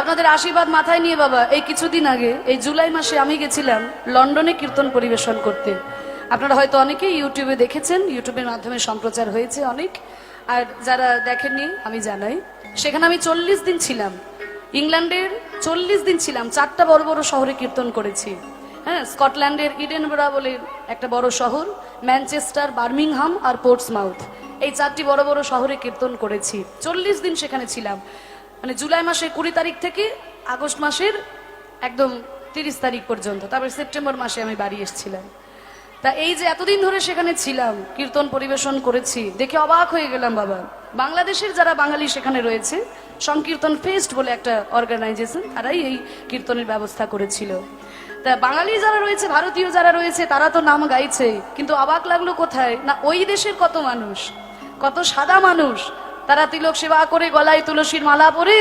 আপনাদের আশীর্বাদ মাথায় নিয়ে, বাবা, এই কিছুদিন আগে, এই জুলাই মাসে আমি গেছিলাম লন্ডনে কীর্তন পরিবেশন করতে। আপনারা হয়তো অনেকেই ইউটিউবে দেখেছেন, ইউটিউবের মাধ্যমে সম্প্রচার হয়েছে অনেক, আর যারা দেখেননি, আমি জানাই। সেখানে আমি চল্লিশ দিন ছিলাম। ইংল্যান্ডের চল্লিশ দিন ছিলাম, চারটা বড় বড় শহরে কীর্তন করেছি। হ্যাঁ স্কটল্যান্ডের ইডেনবরা বলে একটা বড় শহর, ম্যানচেস্টার, বার্মিংহাম আর পোর্টসমাউথ। এই চারটি বড় বড় শহরে কীর্তন করেছি। চল্লিশ দিন সেখানে ছিলাম। মানে জুলাই মাসের কুড়ি তারিখ থেকে আগস্ট মাসের একদম তিরিশ তারিখ পর্যন্ত, তারপরে সেপ্টেম্বর মাসে আমি বাড়ি এসেছিলাম। তা এই যে এতদিন ধরে সেখানে ছিলাম, কীর্তন পরিবেশন করেছি, দেখে অবাক হয়ে গেলাম বাবা। বাংলাদেশের যারা বাঙালি সেখানে রয়েছে, সংকীর্তন ফেস্ট বলে একটা অর্গানাইজেশন তারাই এই কীর্তনের ব্যবস্থা করেছিল। তা বাঙালি যারা রয়েছে, ভারতীয় যারা রয়েছে, তারা তো নাম গাইছে, কিন্তু অবাক লাগল কোথায়? না, ওই দেশের কত মানুষ, কত সাদা মানুষ তারা তিলক সেবা করে, গলায় তুলসীর মালা পরে,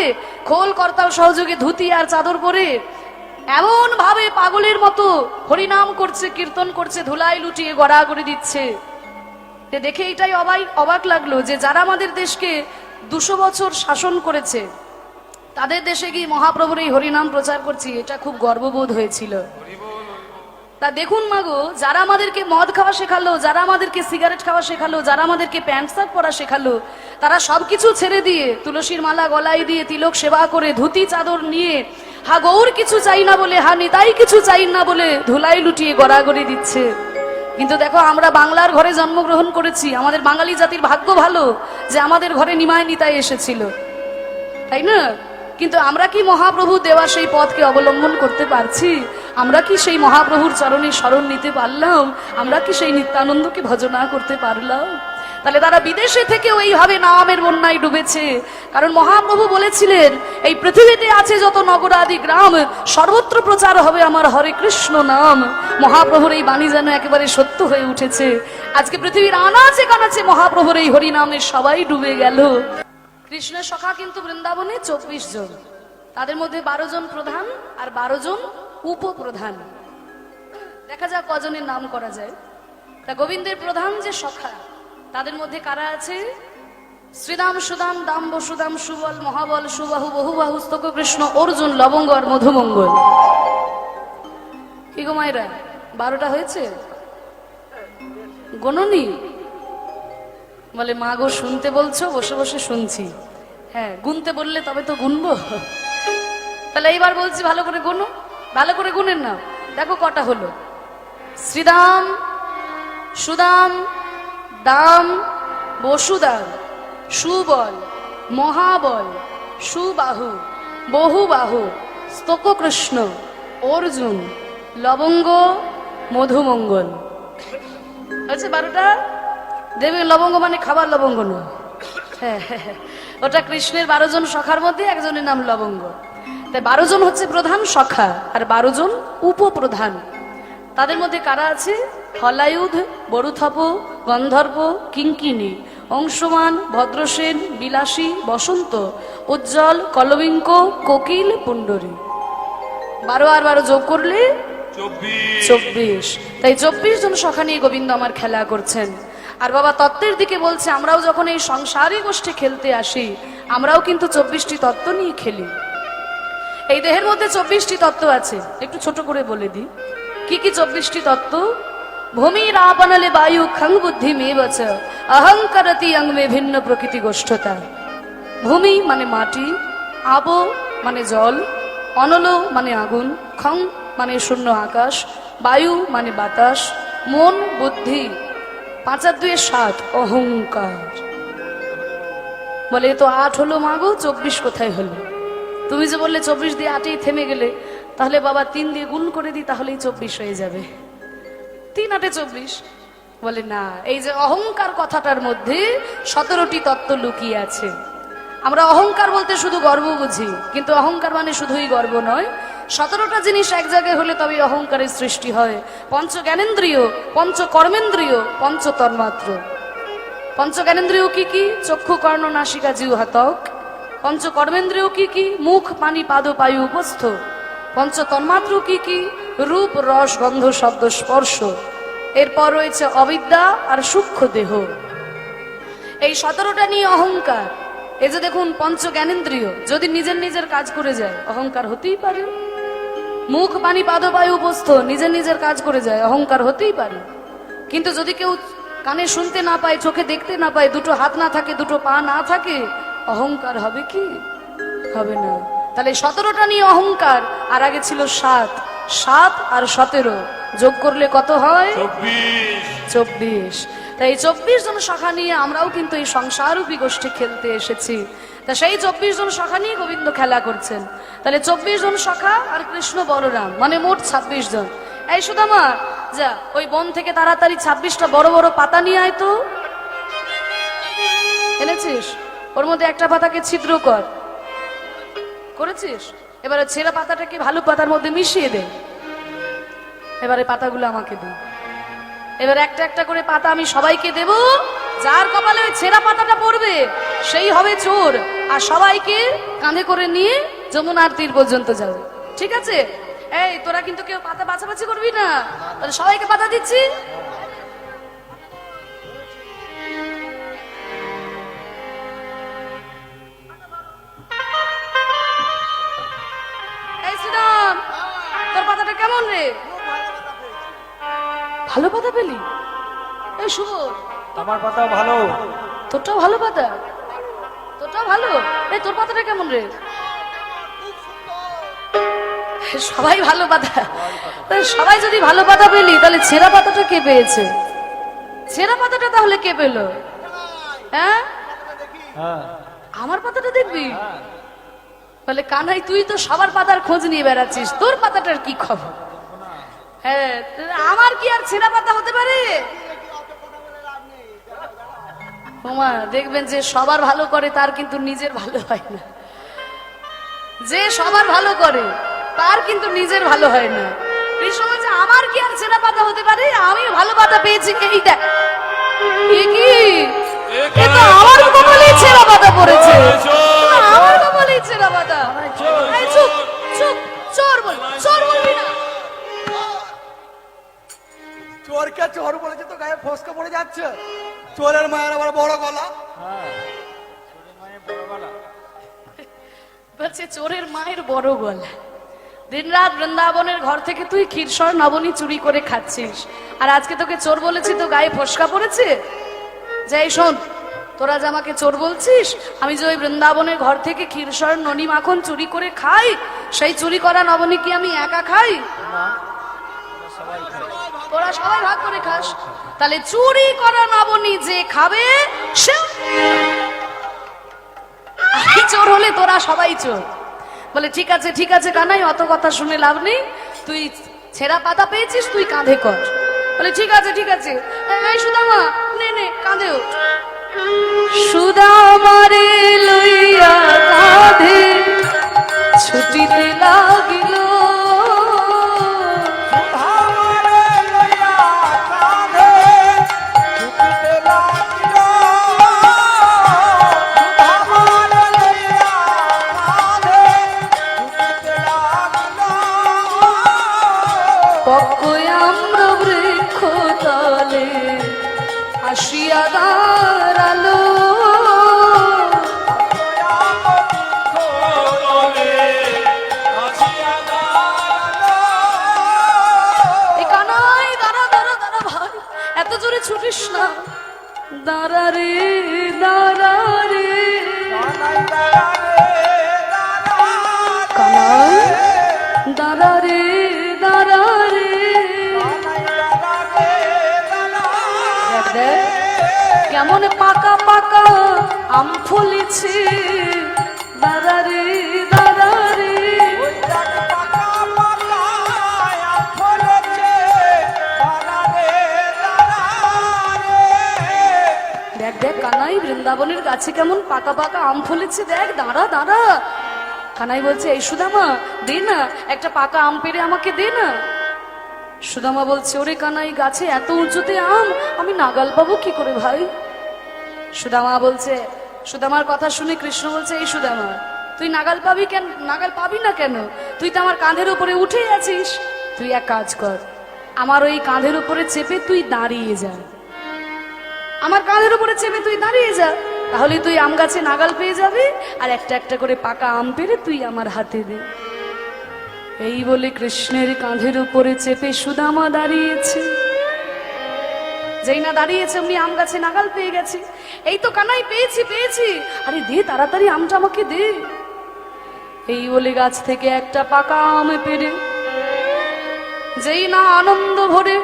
খোল, কর্তাল, সহযোগে, ধুতি আর চাদর পরে এমন ভাবে পাগলের মতো হরিনাম করছে, কীর্তন করছে, ধুলাই লুটিয়ে গড়া গড়াগড়ি দিচ্ছে। দেখে এটাই অবাক অবাক লাগল যে যারা আমাদের দেশকে দুশো বছর শাসন করেছে, তাদের দেশে গিয়ে মহাপ্রভুর এই হরিনাম প্রচার করছি, এটা খুব গর্ববোধ হয়েছিল। তা দেখুন মাগো, যারা আমাদেরকে মদ খাওয়া শেখালো, যারা আমাদেরকে সিগারেট খাওয়া শেখালো, যারা আমাদেরকে প্যান্ট শার্ট পরা শেখালো, তারা সবকিছু ছেড়ে দিয়ে, তুলসীর মালা গলায় দিয়ে তিলক সেবা করে, ধুতি, চাদর নিয়ে, হা গৌর কিছু চাই না বলে, হা নিতাই কিছু চাই না বলে, ধুলাই লুটিয়ে গড়াগড়ি দিচ্ছে। কিন্তু দেখো, আমরা বাংলার ঘরে জন্মগ্রহণ করেছি, আমাদের বাঙালি জাতির ভাগ্য ভালো যে আমাদের ঘরে নিমায় নিতাই এসেছিল। তাই না? কিন্তু আমরা কি মহাপ্রভু দেওয়া সেই পথকে অবলম্বন করতে পারছি? আমরা কি সেই মহাপ্রভুর চরণে স্মরণ নিতে পারলাম? আমরা কি সেই নিত্যানন্দকে ভজনা করতে পারলাম? তাহলে তারা বিদেশে থেকেও এইভাবে নামের বন্যায় ডুবেছে। কারণ মহাপ্রভু বলেছিলেন, এই পৃথিবীতে আছে যত নগরাদি গ্রাম, সর্বত্র প্রচার হবে আমার হরে কৃষ্ণ নাম। মহাপ্রভুর এই বাণী যেন একেবারে সত্য হয়ে উঠেছে। আজকে পৃথিবীর আনাচে কানাচে মহাপ্রভুর এই হরিনামে সবাই ডুবে গেল। কৃষ্ণের সখা কিন্তু বৃন্দাবনে চব্বিশ জন। তাদের মধ্যে বারো জন প্রধান আর বারো জন উপপ্রধান। দেখা যাক কজনের নাম করা যায়। তা গোবিন্দের প্রধান যে সখা, তাদের মধ্যে কারা আছে? শ্রীদাম সুদাম দাম বসুদাম সুবল, মহাবল, সুবাহু, বহুবাহু, স্তক, কৃষ্ণ, অর্জুন, লবঙ্গ আর মধুমঙ্গল। কি গো বারোটা হয়েছে? গণনি? বলে, মা গো, শুনতে বলছো? বসে বসে শুনছি। হ্যাঁ গুনতে বললে তবে তো গুনবো। তাহলে এইবার বলছি ভালো করে গুনো। ভালো করে গুনেন না। দেখো কটা হলো। শ্রীদাম সুদাম দাম বসুদাম সুবল মহাবল সুবাহু বহুবাহু স্তককৃষ্ণ অর্জুন লবঙ্গ মধুমঙ্গল। হচ্ছে বারোটা? দেবে লবঙ্গ মানে খাবার লবঙ্গ নয়। হ্যাঁ, হ্যাঁ, হ্যাঁ। ওটা কৃষ্ণের বারো জন সখার মধ্যে একজনের নাম লবঙ্গ। তাই বারো জন হচ্ছে প্রধান সখা আর বারো জন উপপ্রধান। তাদের মধ্যে কারা আছে? হলায়ুধ বরুথপ গন্ধর্ব কিঙ্কিনী অংশমান ভদ্রসেন বিলাসী বসন্ত উজ্জ্বল কলবিঙ্ক কোকিল পুণ্ডরী। বারো আর বারো যোগ করলে চব্বিশ। তাই চব্বিশ জন সখা নিয়ে গোবিন্দ আমার খেলা করছেন। আর বাবা তত্ত্বের দিকে বলছে আমরাও যখন এই সংসারী গোষ্ঠী খেলতে আসি আমরাও কিন্তু চব্বিশটি তত্ত্ব নিয়ে খেলি। এই দেহের মধ্যে চব্বিশটি তত্ত্ব আছে। একটু ছোট করে বলে দিই। কি কি চব্বিশটি তত্ত্ব? ভূমি রাবণলে বায়ু খং বুদ্ধি মে বচ অহংকারতি মে ভিন্ন প্রকৃতি গোষ্ঠতা। ভূমি মানে মাটি আব মানে জল, অনল মানে আগুন খং মানে শূন্য আকাশ, বায়ু মানে বাতাস, মন বুদ্ধি পাঁচার দুয়ে সাত, অহংকার। বলে তো আট হলো মাগো, চব্বিশ কোথায় হলো? তুমি যে বললে চব্বিশ দিয়ে আটেই থেমে গেলে, তাহলে বাবা তিন দিয়ে গুণ করে দিই, তাহলেই চব্বিশ হয়ে যাবে। তিন আটে চব্বিশ। বলে, না, এই যে অহংকার কথাটার মধ্যে সতেরোটি তত্ত্ব লুকিয়ে আছে। আমরা অহংকার বলতে শুধু গর্ব বুঝি, কিন্তু অহংকার মানে শুধুই গর্ব নয়। সতেরোটা জিনিস এক জায়গায় হলে তবে অহংকারের সৃষ্টি হয়। পঞ্চ জ্ঞানেন্দ্রিয়, পঞ্চ কর্মেন্দ্রিয়, পঞ্চ তন্মাত্র। পঞ্চ জ্ঞানেন্দ্রিয় কি কি? চক্ষু, কর্ণ, নাসিকা জিউ হাতক পঞ্চ কর্মেন্দ্রিয় কি কি? মুখ, পানি, পাদ পায়ু উপস্থ পঞ্চ তন্মাত্র কি কি? রূপ, রস, গন্ধ, শব্দ, স্পর্শ। এরপর রয়েছে অবিদ্যা আর সূক্ষ্ম দেহ। এই সতেরোটা নিয়ে অহংকার। এই যে দেখুন পঞ্চ জ্ঞানেন্দ্রিয় যদি নিজের নিজের কাজ করে যায়, অহংকার হতেই পারে। মুখ, পানি পাদবায়ু উপস্থ নিজের নিজের কাজ করে যায়, অহংকার হতেই পারে। কিন্তু যদি কেউ কানে শুনতে না পায়, চোখে দেখতে না পায়, দুটো হাত না থাকে, দুটো পা না থাকে অহংকার হবে কি? হবে না। তাহলে সতেরোটা নিয়ে অহংকার আর আগে ছিল সাত। সাত আর সতেরো। যোগ করলে কত হয়? চব্বিশ। তাই এই চব্বিশ জন শাখা নিয়ে আমরাও কিন্তু এই সংসারূপী গোষ্ঠী খেলতে এসেছি। তা সেই চব্বিশ জন শাখা নিয়ে গোবিন্দ খেলা করছেন। তাহলে চব্বিশ জন শাখা আর কৃষ্ণ বলরাম মানে মোট ছাব্বিশ জন। এই সুদামা যা ওই বন থেকে তাড়াতাড়ি ছাব্বিশটা বড় বড় পাতা নিয়ে আয় তো। এনেছিস? ওর মধ্যে একটা পাতাকে ছিদ্র কর। করেছিস? এবারে ছেঁড়া পাতাটাকে ভালো পাতার মধ্যে মিশিয়ে দে। এবারে পাতাগুলো আমাকে দে। এবার একটা একটা করে পাতা আমি সবাইকে দেব। যার কপালে ওই ছেঁড়া পাতাটা পড়বে, সেই হবে চোর। আর সবাইকে কাঁধে করে নিয়ে যমুনার তীর পর্যন্ত যাবে। ঠিক আছে? এই, তোরা কিন্তু কেউ পাতা বাছাবাছি করবি না। তাহলে সবাইকে পাতা দিচ্ছি? কেমন রে ভালো পাতা পেলি? এই শুভ। আমার পাতা ভালো। তোরটাও ভালো পাতা? তোরটাও ভালো? এই তোর পাতাটা কেমন রে? সবাই ভালো পাতা। সবাই যদি ভালো পাতা পেলি তাহলে ছেঁড়া পাতাটা কে পেয়েছে? ছেঁড়া পাতাটা তাহলে কে পেল? হ্যাঁ? হ্যাঁ। আমার পাতাটা দেখবি? বলে কানাই তুই তো সবার পাতার খোঁজ নিয়ে বেড়াচ্ছিস। তোর পাতাটার কি খবর? আমার কি আর ছেঁড়া পাতা হতে পারে? ওমা দেখবেন যে সবার ভালো করে তার কিন্তু নিজের ভালো হয় না। যে সবার ভালো করে তার কিন্তু নিজের ভালো হয় না। কৃষ্ণ বলছে আমার কি আর ছেঁড়া পাতা হতে পারে? আমি ভালো পাতা পেয়েছি এইটা। এ কি? এ আমার কপালে ছেঁড়া পাতা পড়েছে। আমার কপালে ছেঁড়া পাতা। এই চোর বল চোর চোরকে চোর বলেছে তো গায়ে ফসকা পড়ে যাচ্ছে। চোরের মায়ের আবার বড় গলা। হ্যাঁ বড় গলা। বলছে চোরের মায়ের বড় গলা। দিনরাত বৃন্দাবনের ঘর থেকে তুই ক্ষীরসর নবনী চুরি করে খাচ্ছিস। আর আজকে তোকে চোর বলেছি তো গায়ে ফসকা পড়েছে? যাই শোন তোরা যে আমাকে চোর বলছিস আমি যে ওই বৃন্দাবনের ঘর থেকে ক্ষীরসর ননি মাখন চুরি করে খাই সেই চুরি করা নবনী কি আমি একা খাই? তোরা সবাই ভাগ করে খাস। তাহলে চুরি করা নবনী যে খাবে সে চোর হলে তোরা সবাই চোর। বলে, ঠিক আছে ঠিক আছে কানাই, অত কথা শুনে লাভ নেই। তুই ছেঁড়া পাতা পেয়েছিস, তুই কাঁধে কর। বলে, ঠিক আছে ঠিক আছে। সুদামা, নে নে, কাঁধে ওঠ। আসিয়া দাঁড়াল। দাঁড়া দাঁড়া দাঁড়া এত জোরে ছুটিস না। দাঁড়া রে দাঁড়া রে। কানাই দাঁড়া রে, দাঁড়া কেমন পাকা পাকা আম ফলেছে। দাঁড়া রে দাঁড়া রে। দেখ দেখ, কানাই, বৃন্দাবনের কাছে কেমন পাকা পাকা আম ফলেছে। দেখ, দাঁড়া দাঁড়া। কানাই বলছে, এই সুদামা, দে না, একটা পাকা আম পেড়ে আমাকে দে না। সুদামা বলছে, ওরে কানাই, গাছে এত উঁচুতে আম, আমি নাগাল পাবো কি করে ভাই? সুদামা বলছে, সুদামার কথা শুনে কৃষ্ণ বলছে, এই সুদামা, তুই নাগাল পাবি কেন, নাগাল পাবি না কেন? তুই তো আমার কাঁধের উপরে উঠে আছিস। তুই এক কাজ কর, আমার ওই কাঁধের উপরে চেপে তুই দাঁড়িয়ে যা। আমার কাঁধের উপরে চেপে তুই দাঁড়িয়ে যা। তাহলে তুই আম গাছে নাগাল পেয়ে যাবি, আর একটা একটা করে পাকা আম পেরে তুই আমার হাতে দে। এই বলে কৃষ্ণের কাঁধের উপরে চেপে সুদামা দাঁড়িয়েছে। যেই না দাঁড়িয়েছে, উনি আম গাছে নাগাল পেয়ে গেছি। এই তো কানাই, পেয়েছি পেয়েছি। আরে দে তাড়াতাড়ি আমটা আমাকে দে। এই বলে গাছ থেকে একটা পাকা আম পেরে যেই না আনন্দ ভরে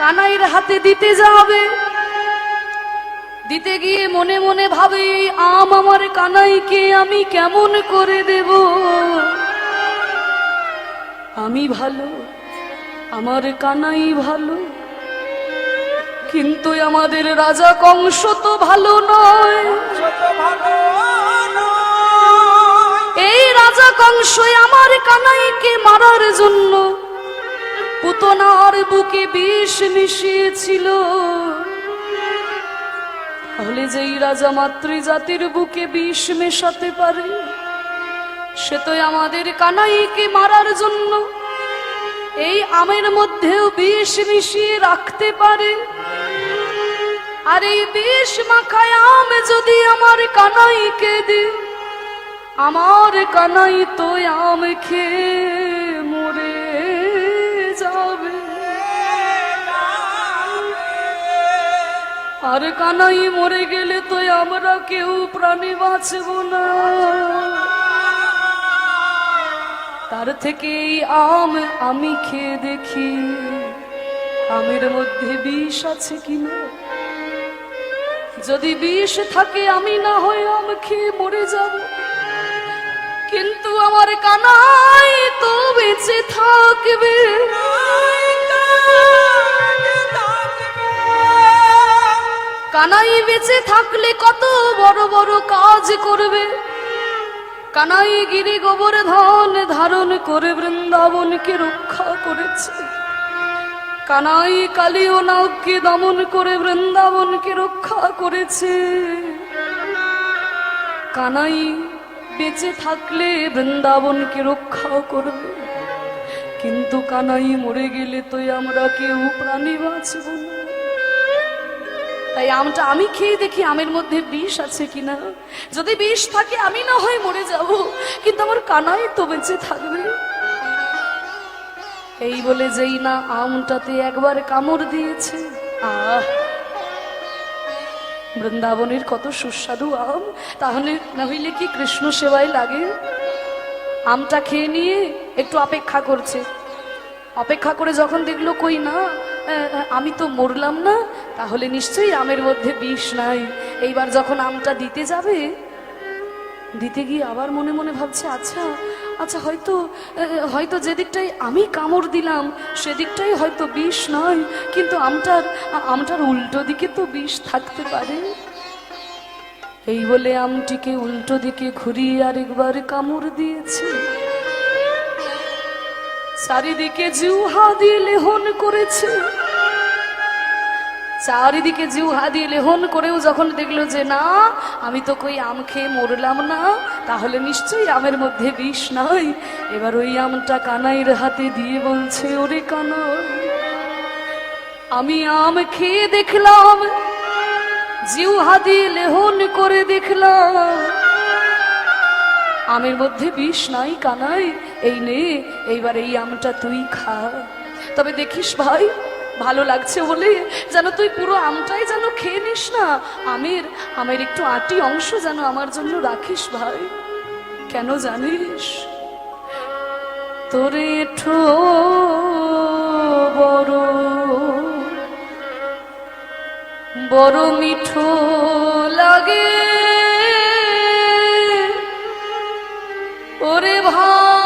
কানাইয়ের হাতে দিতে যাবে, দিতে গিয়ে মনে মনে ভাবে, এই আম আমার কানাইকে আমি কেমন করে দেব? আমি ভালো, আমার কানাই ভালো। কিন্তু আমাদের রাজা কংস তো ভালো নয়। এই রাজা কংস আমার কানাইকে মারার জন্য। পুতনার বুকে বিষ মিশিয়েছিল। তাহলে যেই রাজা মাতৃজাতির বুকে বিষ মেশাতে পারে, সে তো আমাদের কানাইকে মারার জন্য। এই আমের মধ্যেও বিষ মিশিয়ে রাখতে পারে। আর এই বিষ মাখায় আম যদি আমার কানাইকে দে আমার কানাই তো আম খেয়ে মরে যাবে। আর কানাই মরে গেলে তো আমরা কেউ প্রাণী বাঁচব না। তার থেকে এই আম আমি খেয়ে দেখি, আমের মধ্যে বিষ আছে কিনা? যদি বিষ থাকে, আমি না হয় আম খেয়ে মরে যাব। কিন্তু আমার কানাই তো বেঁচে থাকবে। কানাই বেঁচে থাকলে কত বড় বড় কাজ করবে। কানাই গিরি গোবর্ধন ধারণ করে বৃন্দাবনকে রক্ষা করেছে। কানাই কালী ও নাগকে দমন করে বৃন্দাবনকে রক্ষা করেছে। কানাই বেঁচে থাকলে বৃন্দাবনকে রক্ষা করবে। কিন্তু কানাই মরে গেলে তো আমরা কেউ প্রাণী বাঁচব তাই আমটা আমি খেয়ে দেখি আমের মধ্যে বিষ আছে কিনা। যদি বিষ থাকে, আমি না হয় মরে যাব। কিন্তু আমার কানাই তো বেঁচে থাকবে। এই বলে যেই না আমটাতে একবার কামড় দিয়েছে। আহ! বৃন্দাবনের কত সুস্বাদু আম, তাহলে না হইলে কি কৃষ্ণ সেবায় লাগে? আমটা খেয়ে নিয়ে একটু অপেক্ষা করছে। অপেক্ষা করে যখন দেখল কই না আমি তো মরলাম না, তাহলে নিশ্চয়ই আমের মধ্যে বিষ নাই। এইবার যখন আমটা দিতে যাবে, দিতে গিয়ে আবার মনে মনে ভাবছে আচ্ছা আচ্ছা হয়তো হয়তো যে দিকটাই আমি কামড় দিলাম সেদিকটাই হয়তো বিষ নয়, কিন্তু আমটার আমটার উল্টো দিকে তো বিষ থাকতে পারে। এই বলে আমটিকে উল্টো দিকে ঘুরিয়ে আরেকবার কামড় দিয়েছে। চারিদিকে জিউহা দিয়ে লেহন করেছে। চারিদিকে জিউহা দিয়ে লেহন করেও যখন দেখল যে না, আমি তো কই আম খেয়ে মরলাম না, তাহলে নিশ্চয়ই আমের মধ্যে বিষ নাই। এবার ওই আমটা কানাইয়ের হাতে দিয়ে বলছে, ওরে কানাই, আমি আম খেয়ে দেখলাম জিউহা দিয়ে লেহন করে দেখলাম। আমের মধ্যে বিষ নাই কানাই, এই নে, এইবার এই আমটা তুই খা। তবে দেখিস ভাই ভালো লাগছে বলে যেন তুই পুরো আমটাই যেন খেয়ে নিস না। আমের আমের, একটু আটি অংশ যেন আমার জন্য রাখিস ভাই। কেন জানিস? তোরে ঠো বড় বড় মিঠো লাগে। ওরে ভাই।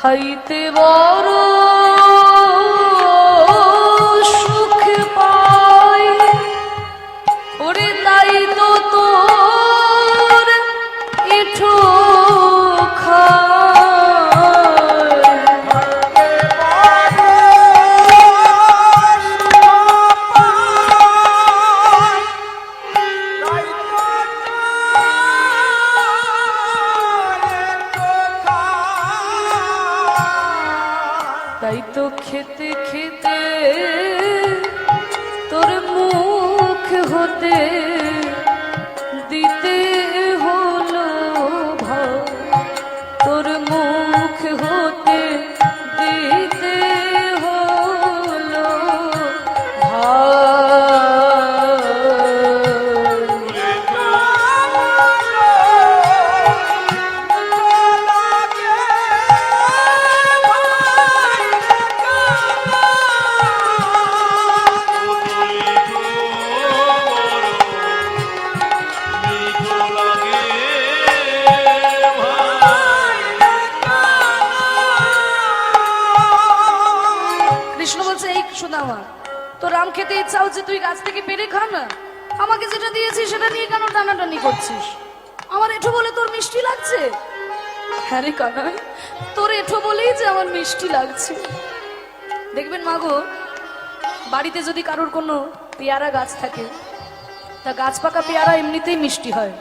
খাইতে বড় তুই গাছ থেকে পেরে খা না। আমাকে যেটা দিয়েছিস, সেটা নিয়ে কেন টানাটানি করছিস? আমার এঠো বলে তোর মিষ্টি লাগছে? হ্যাঁ রে কানাই তোর এঠো বলেই যে আমার মিষ্টি লাগছে। দেখবেন মাগো বাড়িতে যদি কারোর কোনো পেয়ারা গাছ থাকে, তা গাছ পাকা পেয়ারা এমনিতেই মিষ্টি হয়।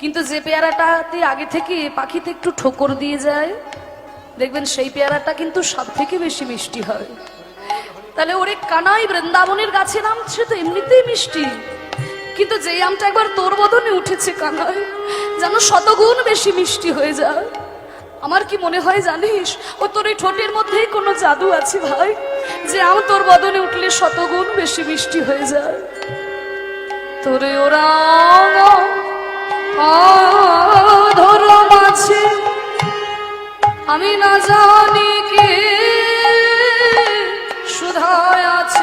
কিন্তু যে পেয়ারাটাতে আগে থেকে পাখিতে একটু ঠোকর দিয়ে যায়, দেখবেন সেই পেয়ারাটা কিন্তু সব থেকে বেশি মিষ্টি হয়। তাহলে ওরে কানাই বৃন্দাবনের গাছের আম তো এমনিতেই মিষ্টি। কিন্তু যেই আমটা একবার তোর বদনে উঠেছে কানাই, যেন শতগুণ বেশি মিষ্টি হয়ে যায়। আমার কি মনে হয় জানিস, ও তোর এই ঠোঁটের মধ্যেই কোনো জাদু আছে ভাই? যে আম তোর বদনে উঠলে শতগুণ বেশি মিষ্টি হয়ে যায়। তোরে ওরা ধর মাছে আমি না জানি কে আছে?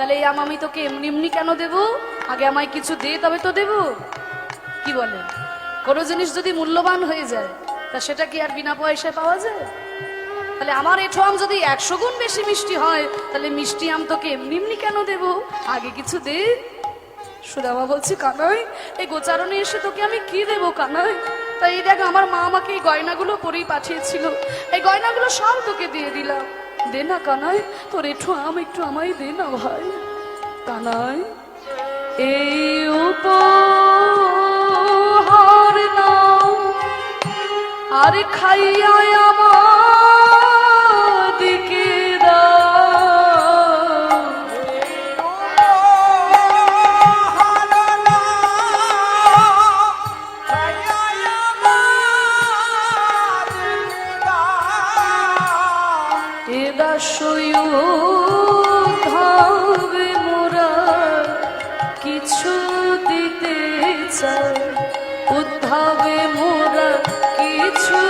তাহলে এই আম আমি তোকে এমনি এমনি কেন দেব? আগে আমায় কিছু দে, তবে তো দেব। কি বলে? কোনো জিনিস যদি মূল্যবান হয়ে যায়, তা সেটা কি আর বিনা পয়সায় পাওয়া যায়? তাহলে আমার এঠো আম যদি একশো গুণ বেশি মিষ্টি হয়, তাহলে মিষ্টি আম তোকে এমনি এমনি কেন দেব? আগে কিছু দে। সুদামা বলছি, কানাই, এই গোচারণে এসে তোকে আমি কি দেবো, কানাই? তাই দেখ, আমার মা আমাকে এই গয়নাগুলো পরেই পাঠিয়েছিল। এই গয়নাগুলো সব তোকে দিয়ে দিলাম। দে না কানাই, তোর একটু আম, একটু আমায় দে না ভাই। কানাই, এই উপহার নাও। আর খাইয়া আমাদিকে এদাসবে মোরা কিছু দিতে চাই। মোরা কিছু